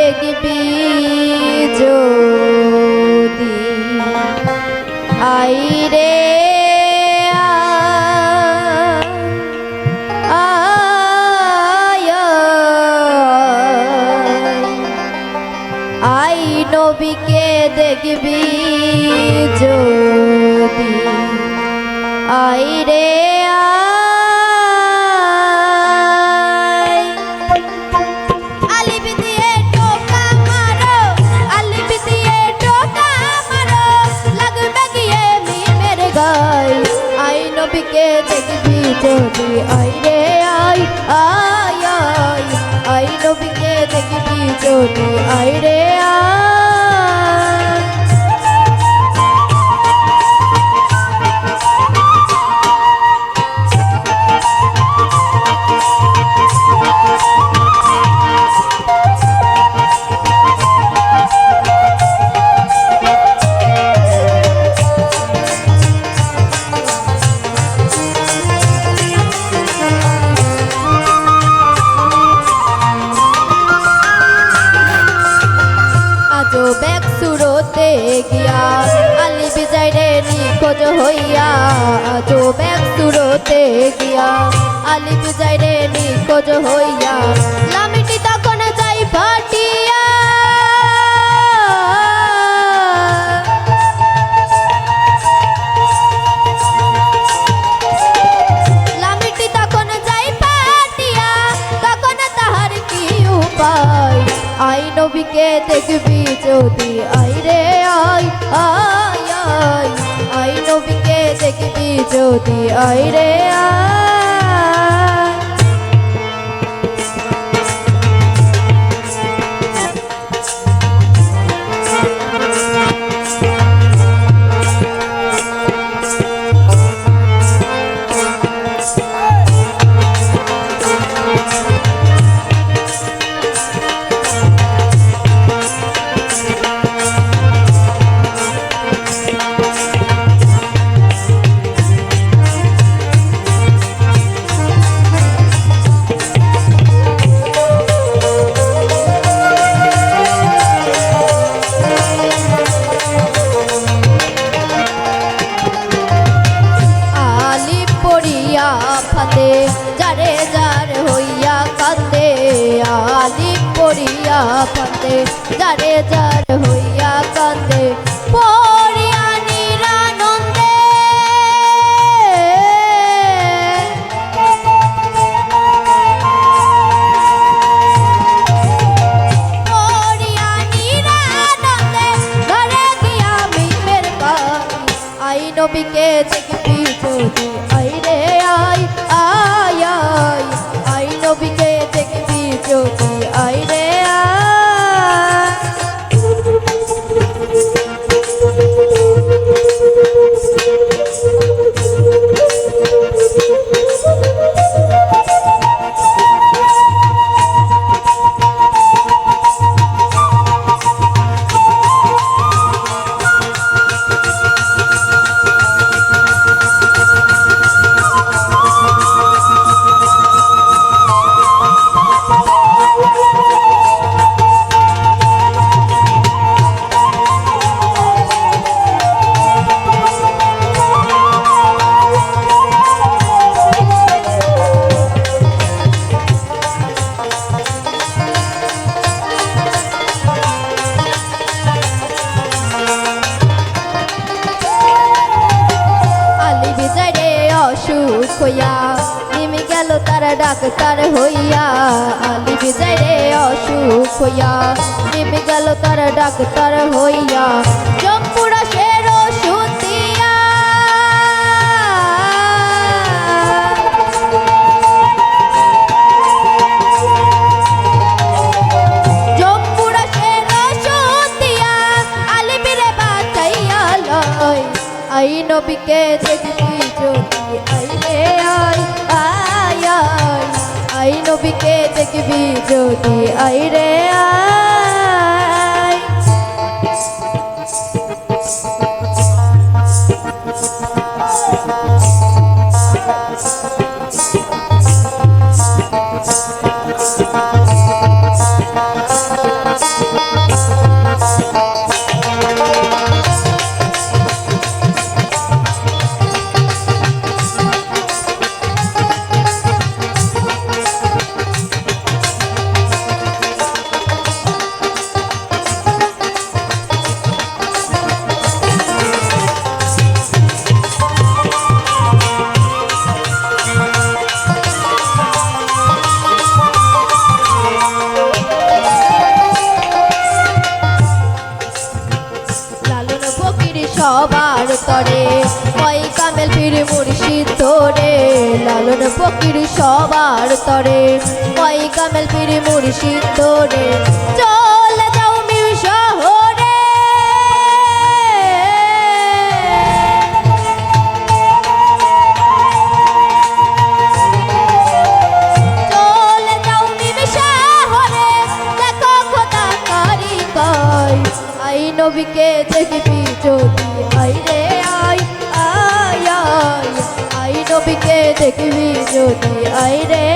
দেখবি যদি আই রে আই নবীকে দেখবি যদি আই নবীকে দেখবি যদি আই রে আই আই আই আই নবীকে দেখবি যদি আই রে আয়। আজো ব্যাগ সুরতে গিয়া, আলি বিজয় রে নিখোঁজ হইয়া আজো ব্যাগ সুরতে গিয়া, আলি বিজয় রে নিখোঁজ হইয়া, লামিটি তখন যাই ফাটিয়া। লামিটি তখন যাই পাটিয়া তখন তাহার কি উপায়? আই নবীকে দেখবি যদি, আই রে, আই আই আই। আই নবীকে দেখবি যদি, আই রে, আই। পড়িয়া ফাতে যারে যার হইয়া কান্দে আলি পড়িয়া ফাতে যারে যার হইয়া কান্দে নবীকে দেখবি যদি? আই রে আই আই আই নবীকে দেখবি যদি? ডাক্তার হইয়া, আলি বিজয় রে অসুখ হইয়া নেমে গেল তারা ডাক্তার হইয়া জম্পুরা শের ওষুধ আই নবীকে দেখবি নবীকে দেখবি যদি আই রে কামেল পীর মুর্শিদ তোরে লালন ফকির সবার তরে। কয় কামেল পীর মুর্শিদ তোরে Yo, the idea.